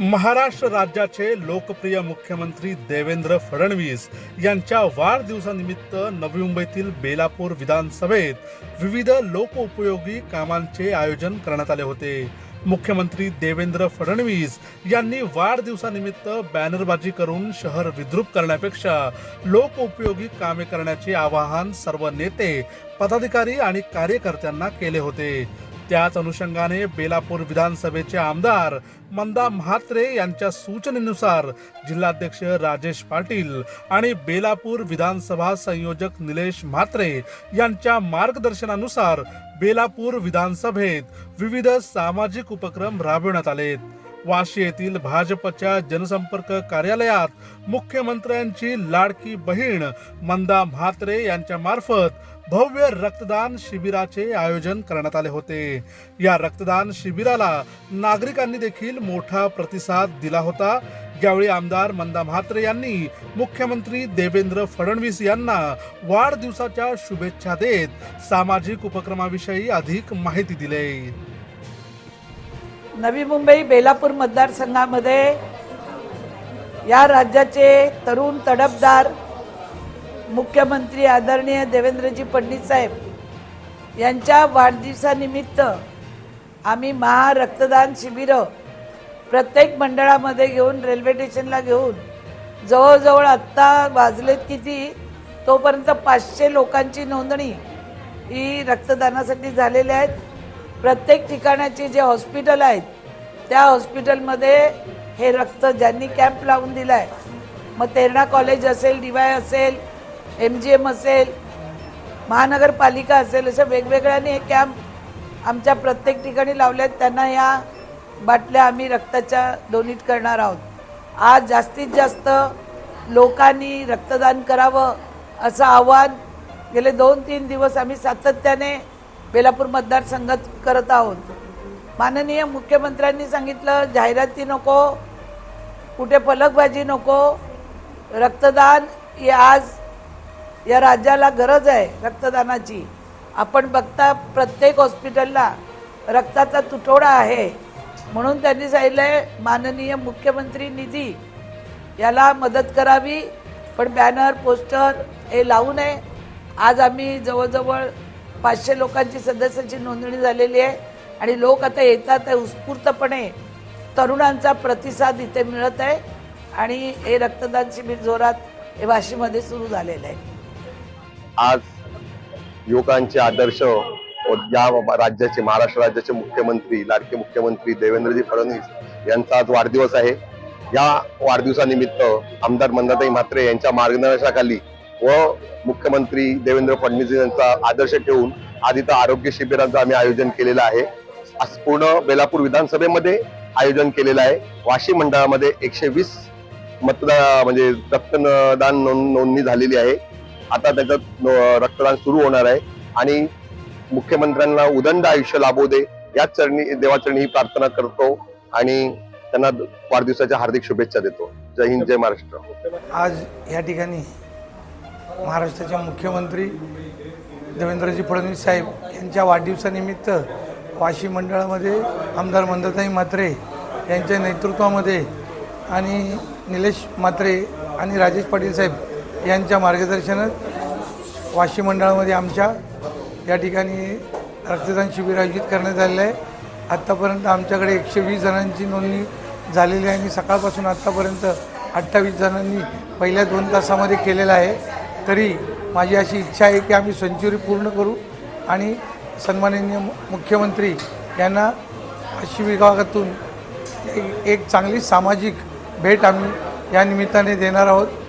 महाराष्ट्र राज्याचे लोकप्रिय मुख्यमंत्री देवेंद्र फडणवीस यांच्या वाढदिवसानिमित्त नवी मुंबईतील बेलापूर विधानसभेत विविध लोकउपयोगी कामांचे आयोजन करण्यात आले होते. मुख्यमंत्री देवेंद्र फडणवीस यांनी वाढदिवसानिमित्त बॅनरबाजी करून शहर विद्रुप करण्यापेक्षा लोकउपयोगी कामे करण्याचे आवाहन सर्व नेते पदाधिकारी आणि कार्यकर्त्यांना केले होते. त्याच अनुषंगाने बेलापूर विधानसभेचे आमदार मंदा म्हात्रे यांच्या सूचनेनुसार जिल्हाध्यक्ष राजेश पाटील आणि बेलापूर विधानसभा संयोजक निलेश म्हात्रे यांच्या मार्गदर्शनानुसार बेलापूर विधानसभेत विविध सामाजिक उपक्रम राबविण्यात आलेत. वाशी येथील भाजपच्या जनसंपर्क कार्यालयात मुख्यमंत्र्यांची लाडकी बहीण मंदा म्हात्रे यांच्या मार्फत भव्य रक्तदान शिबिराचे आयोजन करण्यात आले होते. या रक्तदान शिबिराला नागरिकांनी देखील मोठा प्रतिसाद दिला होता. यावेळी आमदार मंदा म्हात्रे यांनी मुख्यमंत्री देवेंद्र फडणवीस यांना वाढदिवसाच्या शुभेच्छा देत सामाजिक उपक्रमाविषयी अधिक माहिती दिली. नवी मुंबई बेलापूर मतदारसंघामध्ये या राज्याचे तरुण तडफदार मुख्यमंत्री आदरणीय देवेंद्रजी फडणवीस साहेब यांच्या वाढदिवसानिमित्त आम्ही महा रक्तदान शिबिरं प्रत्येक मंडळामध्ये घेऊन रेल्वे स्टेशनला घेऊन जवळजवळ आत्ता वाजलेत किती तोपर्यंत पाचशे लोकांची नोंदणी ही रक्तदानासाठी झालेली आहेत. प्रत्येक ठिकाणाचे जे हॉस्पिटल आहेत त्या हॉस्पिटलमध्ये हे रक्त ज्यांनी कॅम्प लावून दिला आहे मग तेरणा कॉलेज असेल डी वाय असेल एम जी एम असेल महानगरपालिका असेल अशा वेगवेगळ्याने हे कॅम्प आमच्या प्रत्येक ठिकाणी लावले आहेत. त्यांना या बाटल्या आम्ही रक्ताच्या डोनेट करणार आहोत. आज जास्तीत जास्त लोकांनी रक्तदान करावं असं आव्हान गेले दोन तीन दिवस आम्ही सातत्याने बेलापूर मतदारसंघात करत आहोत. माननीय मुख्यमंत्र्यांनी सांगितलं जाहिराती नको कुठे फलकबाजी नको रक्तदान ही आज या राज्याला गरज आहे रक्तदानाची. आपण बघता प्रत्येक हॉस्पिटलला रक्ताचा तुटवडा आहे. म्हणून त्यांनी सांगितलंय माननीय मुख्यमंत्री निधी याला मदत करावी पण बॅनर पोस्टर हे लावू नये. आज आम्ही जवळजवळ पाचशे लोकांची सदस्याची नोंदणी झालेली आहे. आणि लोक आता येतात उत्स्फूर्तपणे. तरुणांचा प्रतिसाद इथे मिळत आहे. आणि हे रक्तदान शिबिर जोरात हे वाशीमध्ये सुरू झालेलं आहे. आज युवकांचे आदर्श या राज्याचे महाराष्ट्र राज्याचे मुख्यमंत्री लाडके मुख्यमंत्री देवेंद्रजी फडणवीस यांचा आज वाढदिवस आहे. या वाढदिवसानिमित्त आमदार मंदाताई म्हात्रे यांच्या मार्गदर्शनाखाली व मुख्यमंत्री देवेंद्र फडणवीस यांचा आदर्श ठेवून आज इथं आरोग्य शिबिरांचं आम्ही आयोजन केलेलं आहे. पूर्ण बेलापूर विधानसभेमध्ये आयोजन केलेलं आहे. वाशी मंडळामध्ये एकशे वीस मतदान म्हणजे रक्तदान नोंद नोंदणी झालेली आहे. आता त्याच्यात रक्तदान सुरू होणार आहे आणि मुख्यमंत्र्यांना उदंड आयुष्य लाभू दे याच चरणी देवाचरणी ही प्रार्थना करतो आणि त्यांना वाढदिवसाच्या हार्दिक शुभेच्छा देतो. जय हिंद जय महाराष्ट्र. आज या ठिकाणी महाराष्ट्राचे मुख्यमंत्री देवेंद्रजी फडणवीस साहेब यांच्या वाढदिवसानिमित्त वाशी मंडळामध्ये आमदार मंदताई म्हात्रे यांच्या नेतृत्वामध्ये आणि निलेश म्हात्रे आणि राजेश पाटील साहेब यांच्या मार्गदर्शनात वाशी मंडळामध्ये आमच्या या ठिकाणी रक्तदान शिबिर आयोजित करण्यात आलेलं आहे. आत्तापर्यंत आमच्याकडे एकशे वीस जणांची नोंदणी झालेली आहे आणि सकाळपासून आत्तापर्यंत अठ्ठावीस जणांनी पहिल्या दोन तासामध्ये केलेलं आहे. तरी माझी अशी इच्छा आहे की आम्ही सेंच्युरी पूर्ण करू आणि सन्माननीय मु- मुख्यमंत्री यांना अशी विभागातून एक- एक चांगली सामाजिक भेट आम्ही या निमित्ताने देणार आहोत.